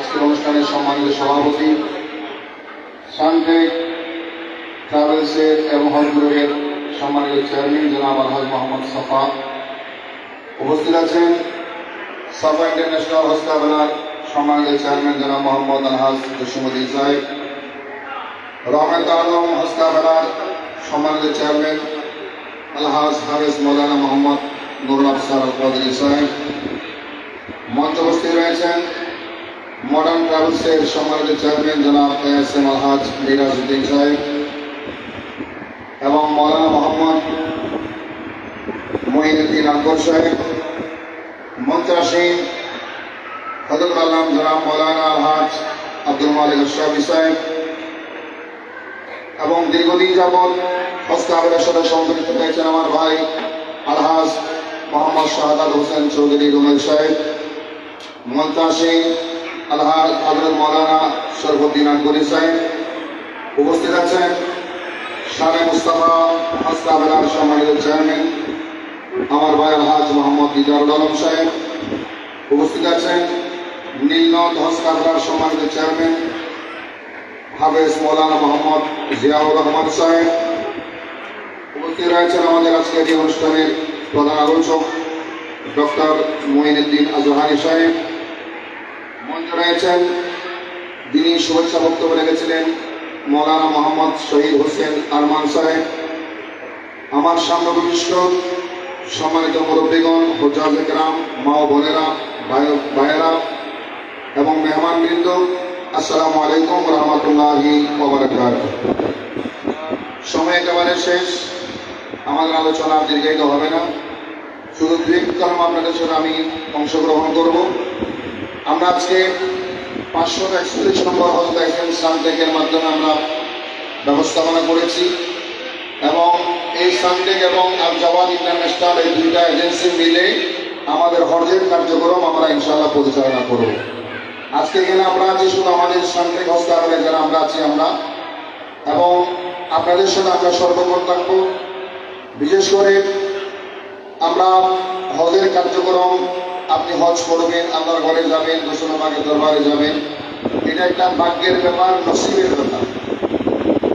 আজকের অনুষ্ঠানের সম্মানিত সভাপতি সানটেক ট্রাভেলসের এবং হজ গ্রুপের সম্মানিত চেয়ারম্যান জনাব আলহাজ মোহাম্মদ সাফা। উপস্থিত আছেন সাফা ইন্টারন্যাশনাল হস্তাবেলার সম্মানিত চেয়ারম্যান জনাব মোহাম্মদ আলহাজ জসিমুদ্দিন সাহেব, রহমত আলম হস্তাবেলার সম্মানিত চেয়ারম্যান আলহাজ হাফেজ মৌলানা মোহাম্মদ নুরুল আফসার সাহেব। মঞ্চ উপস্থিত রয়েছেন মডার্ন ট্রাভেলসের সম্মানিত চেয়ারম্যান জনাব এস এম আলহাজ মিরাজউদ্দিন সাহেব এবং মৌলানা মোহাম্মদ মহিনুদ্দিন আকবর সাহেব মঞ্চে আসীন হজরত আল্লাম জনাব মৌলানা আলহাজ আব্দুল মালিক আশরাফি সাহেব এবং দীর্ঘদিন যাবৎ হস্তাবের সাথে সম্পৃক্ত হয়েছেন আমার ভাই আলহাজ মোহাম্মদ শাহাদাত হোসেন চৌধুরী রুমেল সাহেব মন্তাসী আলহাজ হজরত মৌলানা সরফুদ্দিন আকবরী সাহেব উপস্থিত আছেন। শানে মুস্তাফা হস্তাবেলার সম্মানিত চেয়ারম্যান, আমার ভাই আলহাজ মোহাম্মদ দিদারুল আলম সাহেব উপস্থিত আছেন। নীলনদ হস্তাবেলার সম্মানিত চেয়ারম্যান, হাফেজ মৌলানা মোহাম্মদ জিয়াউর রহমান সাহেব উপস্থিত রয়েছেন আমাদের আজকের এই অনুষ্ঠানের প্রধান আলোচক ডক্টর মঈনুদ্দিন আজহানি সাহেব। রয়েছেন, যিনি শুভেচ্ছা বক্তব্য রেখেছিলেন, মৌলানা মোহাম্মদ শহীদ হোসেন আরমান সাহেব। আমার সামনে বিশিষ্ট সম্মানিত মুরব্বীগণ হজাজ একরাম, মা ও বোনেরা, ভাই- ভাইয়েরা এবং মেহমানবৃন্দ, আসসালামু আলাইকুম রহমতুল্লাহি সময় একেবারে শেষ, আমাদের আলোচনা দীর্ঘায়িত হবে না। শুধু একটি কর্ম আপনাদের সাথে আমি অংশগ্রহণ করব। আমরা আজকে পাঁচশো একচল্লিশ নম্বর হজরত একজন সানটেকের মাধ্যমে আমরা ব্যবস্থাপনা করেছি এবং এই সানটেক এবং আল জওয়াদ ইন্টারন্যাশনাল এই দুইটা এজেন্সি মিলে আমাদের হজের কার্যক্রম আমরা ইনশাল্লাহ পরিচালনা করব। আজকে এখানে আমরা আছি শুধু আমাদের সানটেক হসপিটালে যারা আমরা আছি আমরা। এবং আপনাদের সাথে আমরা সর্বক্ষণ থাকব। বিশেষ করে আমরা হজের কার্যক্রম আপনি হজ করবেন আল্লাহর ঘরে যাবেন গোসলমাকে দরবারে যাবেন। এটা একটা ভাগ্যের ব্যাপার নসিবের ব্যাপার।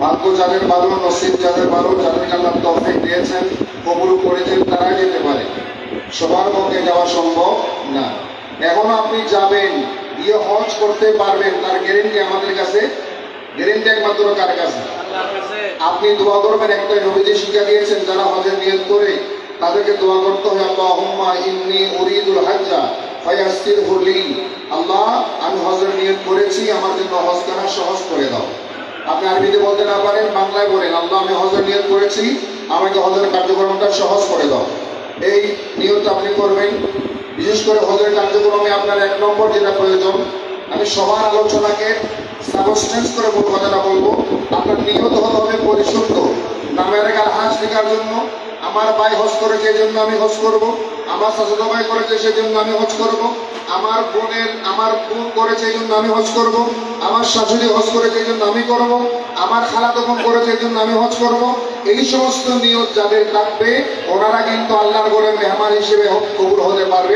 ভাগ্য যাদের ভালো নসিব যাদের ভালো যাদেরকে আল্লাহ তৌফিক দিয়েছেন কবুল করেছেন তারাই যেতে পারে। সবার পক্ষে যাওয়া সম্ভব না। এখন আপনি যাবেন গিয়ে হজ করতে পারবেন তার গ্যারেন্টি আমাদের কাছে। গ্যারেন্টি একমাত্র কার কাছে? আপনি দোয়া করবেন একটা নবীজি শিক্ষা দিয়েছেন যারা হজের নিয়ত করে। তাদেরকে দোয়া করতে হবে আল্লাহুম্মা ইন্নি উরিদুল হাজ্জা ফায়াসসিরহু লি। আল্লাহ, আমি হজের নিয়ত করেছি, আমার জন্য হজ করা সহজ করে দাও। আপনি আরবিতে বলতে না পারেন, বাংলায় বলেন, আল্লাহ, আমি হজের নিয়ত করেছি, আমাকে হজের কার্যক্রমটা সহজ করে দাও। এই নিয়তটা আপনি করবেন। বিশেষ করে হজের কার্যক্রমে আপনার এক নম্বর যেটা প্রয়োজন, আমি সবার আলোচনাকে সাবস্টেন্স করে কথাটা বলব। আপনার নিয়ত হতে হবে পরিশুদ্ধ। নামের গাল হাঁস লেখার জন্য আমার ভাই হজ করেছে জন্য আমি হজ করব, আমার শাশুড় ভাই করেছে সেই জন্য আমি হজ করব, আমার বোনের, আমার বোন করেছে জন্য আমি হজ করব, আমার শাশুড়ি হজ করেছে জন্য আমি করব, আমার খালা তখন করেছে জন্য আমি হজ করব। এই সমস্ত নিয়ত যাদের থাকবে, ওনারা কিন্তু আল্লাহর ঘরে মেহমান হিসেবে কবুল হতে পারবে।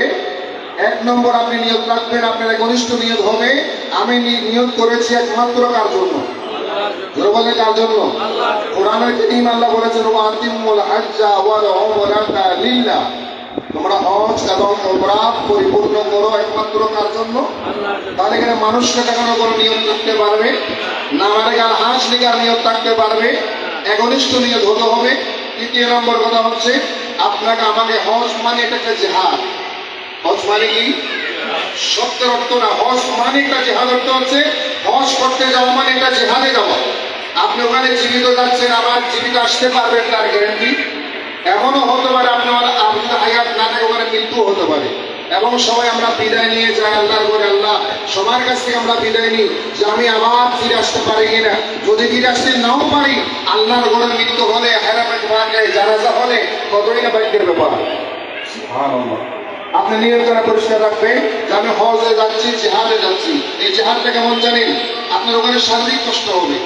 এক নম্বর আপনি নিয়োগ রাখবেন, আপনার ঘনিষ্ঠ নিয়োগ হবে। আমি নি- নিয়োগ করেছি একমাত্র কার জন্য? জোরে বলে কার জন্য কোরআনের কারীম আল্লাহ বলেছেন, ওয়া আতিমুল হাজ্জা ওয়াল উমরাতা লিল্লাহ তোমরা হজ এবং উমরা পরিপূর্ণ করো একমাত্র কার জন্য? তাহলে এখানে মানুষকে দেখানোর কোনো নিয়ম থাকতে পারবে? না মানে গাল, হাঁস লিগার নিয়ম থাকতে পারবে? একনিষ্ঠ নিয়োগ হতে হবে। তৃতীয় নম্বর কথা হচ্ছে, আপনাকে আমাকে হজ মানে এটা একটা জেহাদ। হজ মানে কি? সত্যের অর্থ না, হজ মানে একটা জেহাদ অর্থ হচ্ছে হজ করতে যাওয়া মানে এটা জেহাদে যাওয়া। আপনি ওখানে জীবিত যাচ্ছেন, আবার জীবিত আসতে পারবেন তার গ্যারান্টি এমনও হতে পারে আপনার আপনি হায়াত না থাকে ওখানে মৃত্যু হতে পারে। এবং সবাই আমরা বিদায় নিয়ে যাই, আল্লাহর করে আল্লাহ। সবার কাছ থেকে আমরা বিদায় নিই যে আমি আবার ফিরে আসতে পারি কিনা যদি ফিরে আসতে নাও পারি, আল্লাহর ঘরে মৃত্যু হলে হেরামেট ভাগে জানাজা হলে কতই না বাইকের ব্যাপার। আপনি নিয়ন্ত্রণা পরিষ্কার রাখবেন, যে আমি হজে যাচ্ছি, জেহাদে যাচ্ছি। এই জেহাদটা কেমন জানেন? আপনার ওখানে শারীরিক কষ্ট হবে,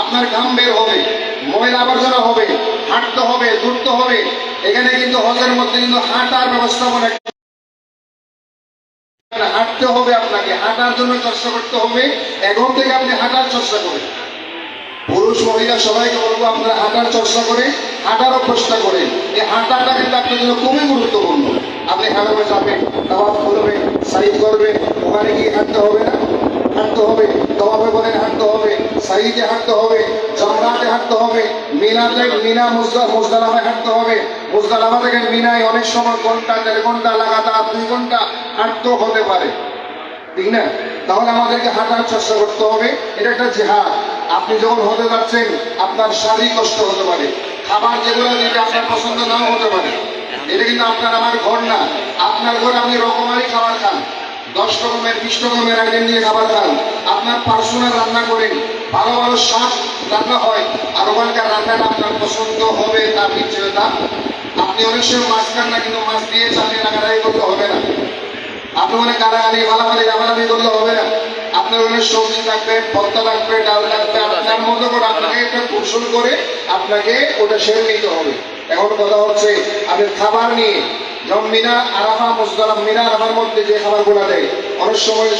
আপনার ঘাম বের হবে, ময়লা আবর্জনা হবে, হাঁটতে হবে ঘুরতে হবে। এখানে কিন্তু হজের মধ্যে কিন্তু হাঁটার ব্যবস্থাপনা হাঁটতে হবে আপনাকে, হাঁটার জন্য চর্চা করতে হবে এখন থেকে আপনি হাঁটার চর্চা করেন। পুরুষ, মহিলা, সবাইকে বলব আপনারা হাঁটার চর্চা করে হাঁটার অভ্যাসটা করেন। এই হাঁটাটা কিন্তু আপনার জন্য খুবই গুরুত্বপূর্ণ। আপনি হাঁটাবে যাবেন তাওয়াফ করবেন সাইড করবেন ওখানে গিয়ে হাঁটতে হবে না? হাঁটতে হবে তবাবে বলেন, হাঁটতে হবে সাইডে হাঁটতে হবে, জমরাতে হাঁটতে হবে মিনাতে মিনা মুজদা মুজদালামায় হাঁটতে হবে। মুজদালামা থেকে মিনায় অনেক সময় ঘণ্টা, দেড় ঘণ্টা, লাগাতার দুই ঘণ্টা হাঁটতেও হতে পারে। ঠিক না? তাহলে আমাদেরকে হাঁটার চেষ্টা করতে হবে। এটা একটা জেহাদ। আপনি যখন হতে যাচ্ছেন, আপনার শারীরিক কষ্ট হতে পারে। খাবার যেগুলো দিতে আপনার পছন্দ নাও হতে পারে। এটা কিন্তু আপনার আমার ঘর না। আপনার ঘরে আপনি রকমারি খাবার খান। দশ রকমের, বিশ রকমের আইটেম নিয়ে খাবার খান। আপনার পার্সোনাল রান্না করেন। ভালো ভালো স্বাদ রান্না হয়। আর ওখানকার রান্নাটা আপনার পছন্দ হবে, তার নিশ্চয়তা। আপনি অনেক সময় মাছ খান না, কিন্তু মাছ দিয়ে চালিয়ে রাখারাই করতে হবে না। আপনি মনে কারাগারি মালামালি রামালামি করলে হবে না। আপনার সবজি থাকবে ভর্তা থাকবে ডাল থাকবে আপনার মতো করে আপনাকে একটা কৌশল করে আপনাকে ওটা সেরে নিতে হবে। এখন কথা হচ্ছে আপনি খাবার নিয়ে যেমন মিনা আরাফা মুসদালাম মিনা আরাফার মধ্যে যে খাবারগুলো দেয় অনেক সময়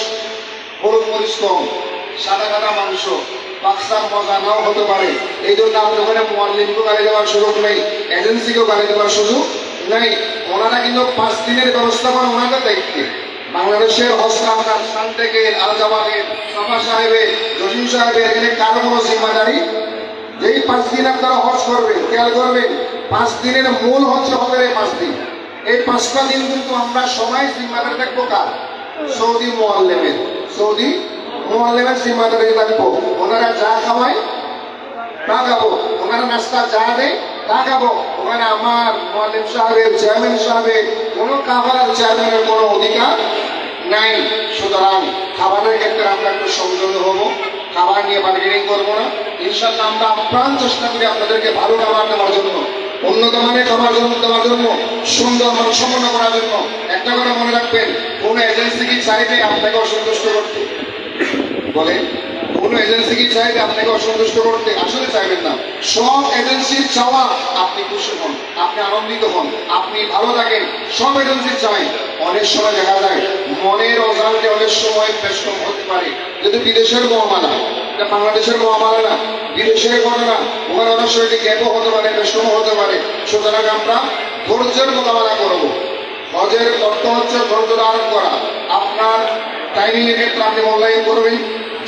হলুদ মরিচ কম সাদা কাটা মাংস মজা নাও হতে পারে। এই জন্য আমাদের ওখানে মোয়াল্লিমকেও গাড়ি দেওয়ার সুযোগ নেই এজেন্সিকেও গাড়ি দেওয়ার সুযোগ নেই। ওনারা কিন্তু পাঁচ দিনের ব্যবস্থা করেন ওনাদের দায়িত্বে। বাংলাদেশের হস্তামদার স্থান থেকে আল জামানের সাফা সাহেবের জসিম সাহেবের এখানে কারও কোনো জিম্মাদারি? যেই পাঁচ দিন আপনারা হজ করবেন, খেয়াল করবেন, পাঁচ দিনের মূল হচ্ছে হজের পাঁচ দিন। এই পাঁচটা দিন কিন্তু আমরা সবাই জিম্মাদারি থাকব কার? সৌদি মোয়াল্লেমের সৌদি মোয়াল্লেমের জিম্মাদারি থাকব ওনারা যা খাওয়ায়, তা খাব। ওনারা নাস্তা যা দেয় তা খাব ওখানে আমার মোয়াল্লিম সাহেবের চেয়ারম্যান সাহেবের কোনো খাবারের চেয়ারম্যানের কোনো অধিকার নাই। সুতরাং খাবারের ক্ষেত্রে আমরা একটু সংযত হব। খাবার নিয়ে বার্গেনিং করব না। ইনশাল্লাহ আমরা আপ্রাণ চেষ্টা করি আপনাদেরকে ভালো খাবার দেওয়ার জন্য, উন্নত মানের খাবার জন্য দেওয়ার জন্য, সুন্দর মানসম্পন্ন করার জন্য। একটা কথা মনে রাখবেন, কোন এজেন্সি কি চাইবে আপনাকে অসন্তুষ্ট করতে? বলে কোন এজেন্সি কি চাইবে আপনাকে অসন্তুষ্ট করতে? আসলে চাইবেন না। সব এজেন্সির চাওয়া আপনি খুশি হন, আপনি আনন্দিত হন, আপনি ভালো থাকেন, সব এজেন্সি চাই। অনেক সময় দেখা যায়, মনের অজান্তে অনেক সময় বেশকম হতে পারে। যদি বিদেশের মহামালা, এটা বাংলাদেশের মহামালা না, বিদেশের ঘটনা, ওখানে অনেক সময় গ্যাপও হতে পারে বেশকম হতে পারে। সুতরাং আমরা ধৈর্যের মোকাবেলা করব। হজের অর্থ হচ্ছে ধৈর্য ধারণ করা। আপনার টাইমিং এর ক্ষেত্রে আপনি অনলাইন করবেন।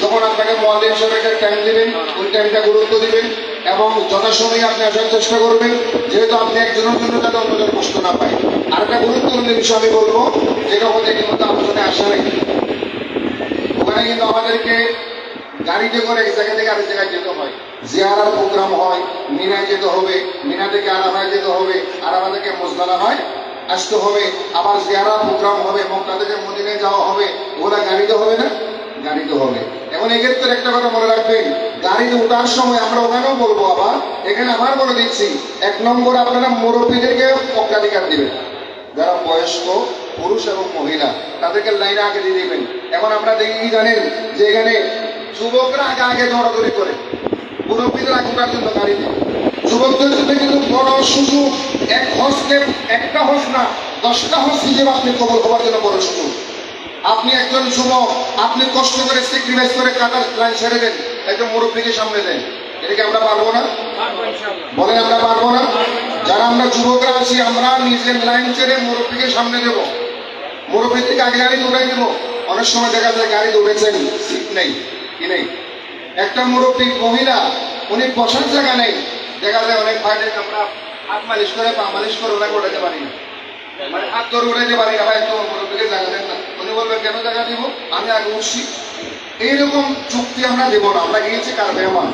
যখন আপনাকে মোয়াল্লিম হিসেবে একটা টাইম দিবেন, ওই টাইমটা গুরুত্ব দিবেন এবং যথাসময়ে আপনি আসার চেষ্টা করবেন, যেহেতু আপনি একজনের জন্য তাতে অন্যজন কষ্ট না পায়। আর একটা গুরুত্বপূর্ণ বিষয় আমি বলব, যেটা হতে কিন্তু আলোচনায় আসা নেই। ওখানে কিন্তু আমাদেরকে গাড়িতে করে এক জায়গা থেকে আরেক জায়গায় যেতে হয়। জিয়ারার প্রোগ্রাম হয়, মিনায় যেতে হবে, মিনা থেকে আরামায় যেতে হবে আরামা থেকে মোজদালা হয়, আসতে হবে। আবার জিয়ারা প্রোগ্রাম হবে মক্কা থেকে মদিনায় যাওয়া হবে ওরা গাড়িতে হবে না? গাড়িতে হবে। এখন এক্ষেত্রে একটা কথা মনে রাখবেন গাড়িতে ওঠার সময় আমরা ওখানেও বলব আবার এখানে আবার বলে দিচ্ছি, এক নম্বর আপনারা মুরব্বীদেরকে অগ্রাধিকার দিবেন। যারা বয়স্ক, পুরুষ এবং মহিলা, তাদেরকে লাইনে আগে দিয়ে দিবেন। এখন আমরা দেখি কি জানেন, যে এখানে যুবকরা আগে আগে দৌড়াদৌড়ি করে। মুরব্বীদের আগে ওঠার জন্য গাড়িতে যুবকদের জন্য কিন্তু বড় সুযোগ, এক হস্তে একটা হস না, দশটা হস হিসেবে আপনি কবল হওয়ার জন্য বড় সুযোগ। আপনি একজন যুবক, আপনি কষ্ট করে স্যাক্রিফাইস করে কাটার লাইন ছেড়ে দেন, একজন মুরব্বীকে সামনে দেন। এটাকে আমরা পারব না? বলেন আমরা পারব না? যারা আমরা যুবকরা আছি, আমরা নিজের লাইন ছেড়ে মুরব্বীকে সামনে দেব। মুরব্বী থেকে আগে গাড়ি দৌড়াই দেবো। অনেক সময় দেখা যায় গাড়ি দৌড়েছেন সিট নেই, কি নেই? একটা মুরব্বী মহিলা, উনি বসার জায়গা নেই। দেখা যায় অনেক ভাইদের আমরা হাত মালিশ করে, পা মালিশ করে ওনাকে উঠাতে পারি না। মানে হাত ধরে উঠাইতে পারি না, ভাই, একটু মুরব্বীকে জায়গা দেন না। উনি বলবেন, কেন জায়গা দিব? আমি আগে উঠছি। এইরকম চুক্তি আমরা দেবো না, আমরা গিয়েছি কার মেহমান?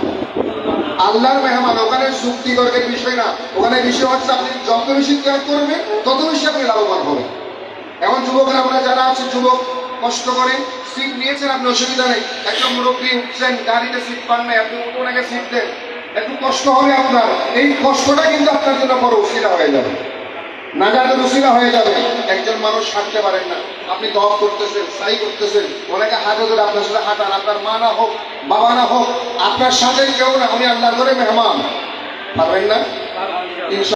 আল্লাহর মেহমান, ওখানে চুক্তি তর্কের বিষয় না ওখানে বিষয় হচ্ছে, আপনি যত বেশি ত্যাগ করবেন, তত বেশি আপনি লাভবান হবেন। এখন যুবকরা আমরা যারা আছে, যুবক কষ্ট করে সিট নিয়েছেন, আপনি অসুবিধা নেই। একটা মুরব্বী উঠছেন, গাড়িতে সিট পান নাই, আপনি ওনাকে সিট দেন। একটু কষ্ট হবে আপনার। এই কষ্টটা কিন্তু আপনার জন্য বড় উশিলা হয়ে যাবে। নাজাতের উশিলা হয়ে যাবে। একজন মানুষ হাঁটতে পারেন না। আপনি দখ করতেছেন, সাই করতেছেন। ওনাকে হাতে ধরে আপনার সাথে হাঁটান। আপনার মা না হোক, বাবা না হোক, আপনার সাথে কেউ না, উনি আল্লাহ করে মেহমান। পারবেন না?